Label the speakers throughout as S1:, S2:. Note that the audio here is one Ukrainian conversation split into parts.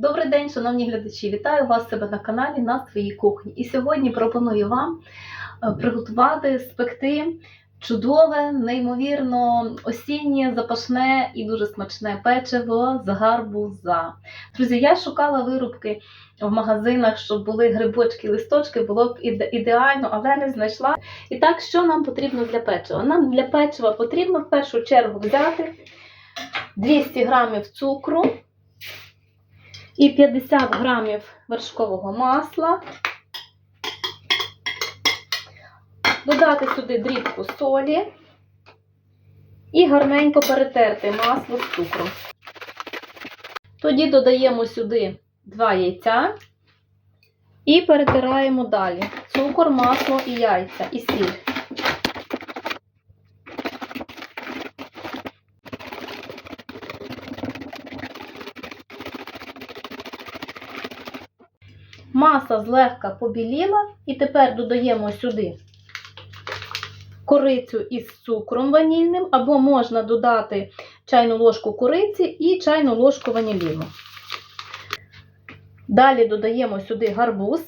S1: Добрий день, шановні глядачі! Вітаю вас себе на каналі на своїй кухні. І сьогодні пропоную вам е, приготувати, спекти чудове, неймовірно осіннє, запашне і дуже смачне печиво з гарбуза. Друзі, я шукала вирубки в магазинах, щоб були грибочки, листочки, було б ідеально, але не знайшла. І так, що нам потрібно для печива? Нам для печива потрібно в першу чергу взяти 200 грамів цукру і 50 грамів вершкового масла. Додати сюди дрібку солі і гарненько перетерти масло з цукром. Тоді додаємо сюди 2 яйця і перетираємо далі цукор, масло і яйця і сіль. Маса злегка побіліла, і тепер додаємо сюди корицю із цукром ванільним, або можна додати чайну ложку кориці і чайну ложку ваніліну. Далі додаємо сюди гарбуз.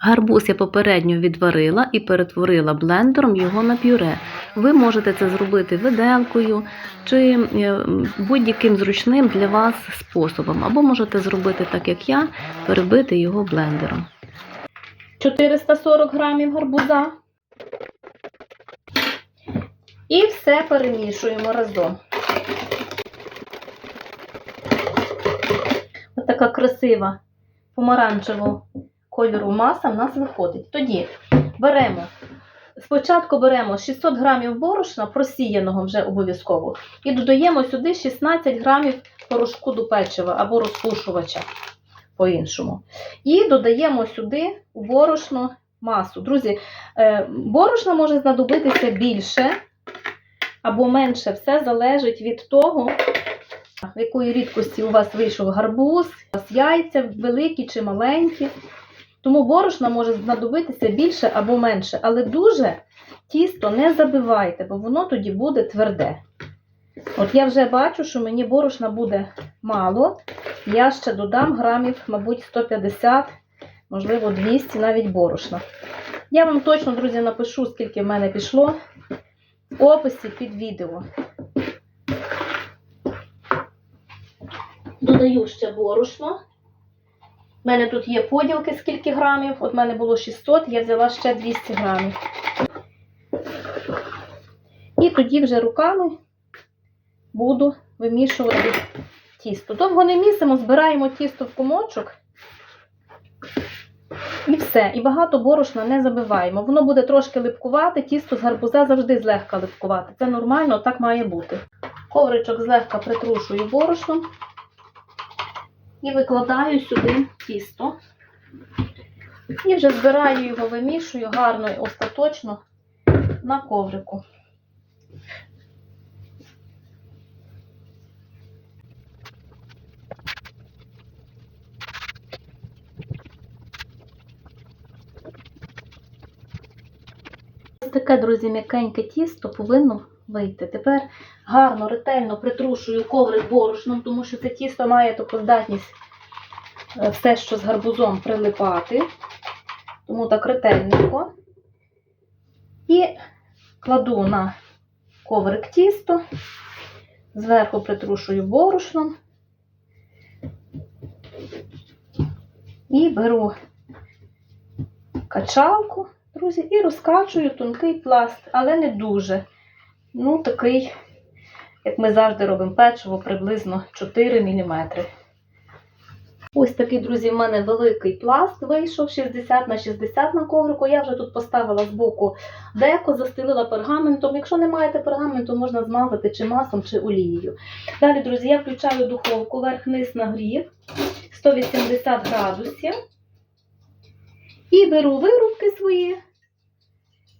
S1: Гарбуз я попередньо відварила і перетворила блендером його на пюре. Ви можете це зробити виделкою чи е, будь-яким зручним для вас способом. Або можете зробити так, як я, перебити його блендером. 440 грамів гарбуза. І все перемішуємо разом. Ось така красива помаранчевого кольору маса в нас виходить. Тоді беремо, спочатку беремо 600 грамів борошна, просіяного вже обов'язково, і додаємо сюди 16 грамів порошку до печива або розпушувача по-іншому. І додаємо сюди у борошно масу. Друзі, е, борошна може знадобитися більше або менше. Все залежить від того, в якої рідкості у вас вийшов гарбуз, у вас яйця великі чи маленькі. Тому борошна може знадобитися більше або менше. Але дуже тісто не забивайте, бо воно тоді буде тверде. От я вже бачу, що мені борошна буде мало. Я ще додам грамів, мабуть, 150, можливо, 200 навіть борошна. Я вам точно, друзі, напишу, скільки в мене пішло в описі під відео. Додаю ще борошно. У мене тут є поділки, скільки грамів. От в мене було 600, я взяла ще 200 грамів. І тоді вже руками буду вимішувати тісто. Довго не місимо, збираємо тісто в комочок. І все. І багато борошна не забиваємо. Воно буде трошки липкувати, тісто з гарбуза завжди злегка липкувати. Це нормально, так має бути. Ковричок злегка притрушую борошном і викладаю сюди тісто. І вже збираю його, вимішую гарно і остаточно на коврику. Ось таке, друзі, м'якеньке тісто повинно вийти. Тепер гарно, ретельно притрушую коврик борошном, тому що це тісто має таку здатність е, все, що з гарбузом, прилипати. Тому так ретельненько. І кладу на коврик тісто, зверху притрушую борошном. І беру качалку, друзі, і розкачую тонкий пласт, але не дуже. Ну, такий, як ми завжди робимо печиво, приблизно 4 мм. Ось такий, друзі, в мене великий пласт вийшов 60 на 60 на коврику. Я вже тут поставила збоку деко, застелила пергаментом. Якщо не маєте пергаменту, можна змазати чи маслом, чи олією. Далі, друзі, я включаю духовку верх-низ нагрів 180 градусів. І беру вирубки свої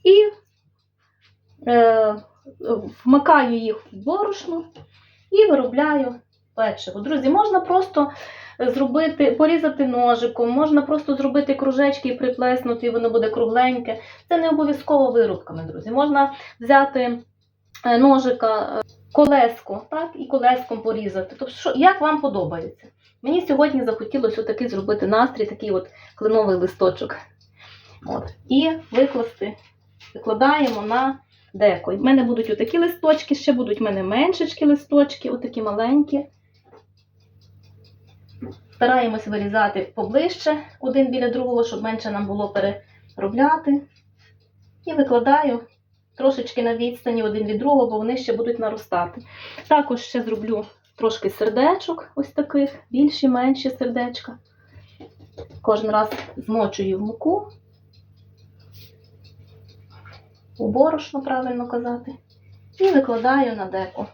S1: і е, вмикаю їх в борошно і виробляю печиво. Друзі, можна просто зробити, порізати ножиком, можна просто зробити кружечки і приплеснути, і воно буде кругленьке. Це не обов'язково вирубками, друзі. Можна взяти е, ножика, е, колеско, так, і колеском порізати. Тобто, що, як вам подобається. Мені сьогодні захотілося отакий зробити настрій, такий от кленовий листочок. От. І викласти, викладаємо на деко. У мене будуть отакі листочки, ще будуть в мене меншечкі листочки, отакі маленькі. Стараємось вирізати поближче один біля другого, щоб менше нам було переробляти. І викладаю трошечки на відстані один від другого, бо вони ще будуть наростати. Також ще зроблю трошки сердечок, ось таких, більші, менші сердечка. Кожен раз змочую в муку, у борошно, правильно казати, і викладаю на деко.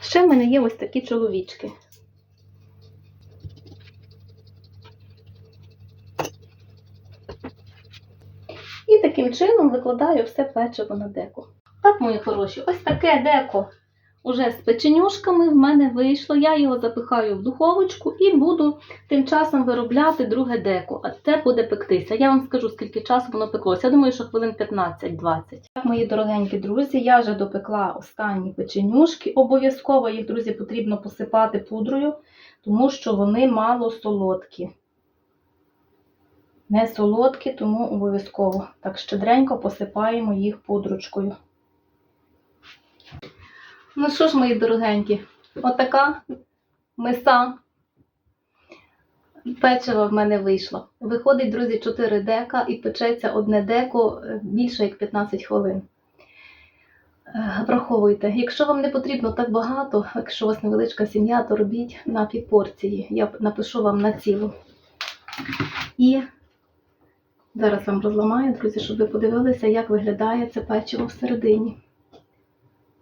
S1: Ще в мене є ось такі чоловічки. І таким чином викладаю все печиво на деко. Так, мої хороші, ось таке деко уже з печенюшками в мене вийшло. Я його запихаю в духовочку і буду тим часом виробляти друге деко. А це буде пектися. Я вам скажу, скільки часу воно пеклося. Я думаю, що хвилин 15-20. Так, мої дорогенькі друзі, я вже допекла останні печенюшки. Обов'язково їх, друзі, потрібно посипати пудрою, тому що вони мало солодкі. Не солодкі, тому обов'язково так щедренько посипаємо їх пудрочкою. Ну що ж, мої дорогенькі, отака миса печива в мене вийшла. Виходить, друзі, 4 дека і печеться одне деко е, більше як 15 хвилин. Е, Враховуйте, якщо вам не потрібно так багато, якщо у вас невеличка сім'я, то робіть на півпорції. Я напишу вам на цілу. І зараз вам розламаю, друзі, щоб ви подивилися, як виглядає це печиво всередині.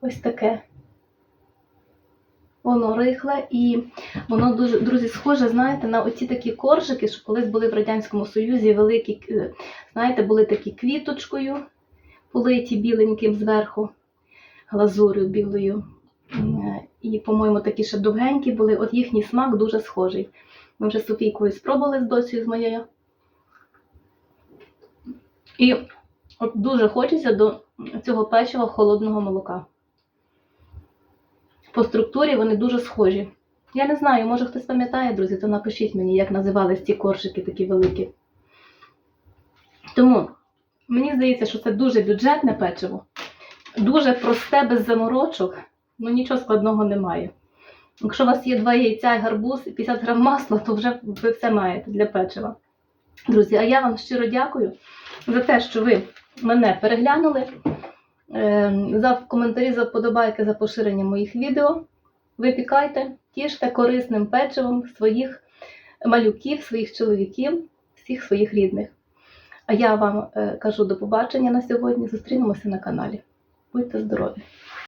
S1: Ось таке. Воно рихле і воно дуже, друзі, схоже, знаєте, на оці такі коржики, що колись були в Радянському Союзі, великі, е, знаєте, були такі квіточкою, политі біленьким зверху, глазурю білою. Е, І, по-моєму, такі ще довгенькі були. От їхній смак дуже схожий. Ми вже з Софійкою спробували з досі з моєю. І от дуже хочеться до цього печива холодного молока. По структурі вони дуже схожі. Я не знаю, може хтось пам'ятає, друзі, то напишіть мені, як називались ці коржики такі великі. Тому мені здається, що це дуже бюджетне печиво, дуже просте, без заморочок, ну нічого складного немає. Якщо у вас є два яйця і гарбуз і 50 грам масла, то вже ви все маєте для печива. Друзі, а я вам щиро дякую за те, що ви мене переглянули. Е, За коментарі, за вподобайки, за поширення моїх відео. Випікайте, тіште корисним печивом своїх малюків, своїх чоловіків, всіх своїх рідних. А я вам е, кажу до побачення на сьогодні. Зустрінемося на каналі. Будьте здорові!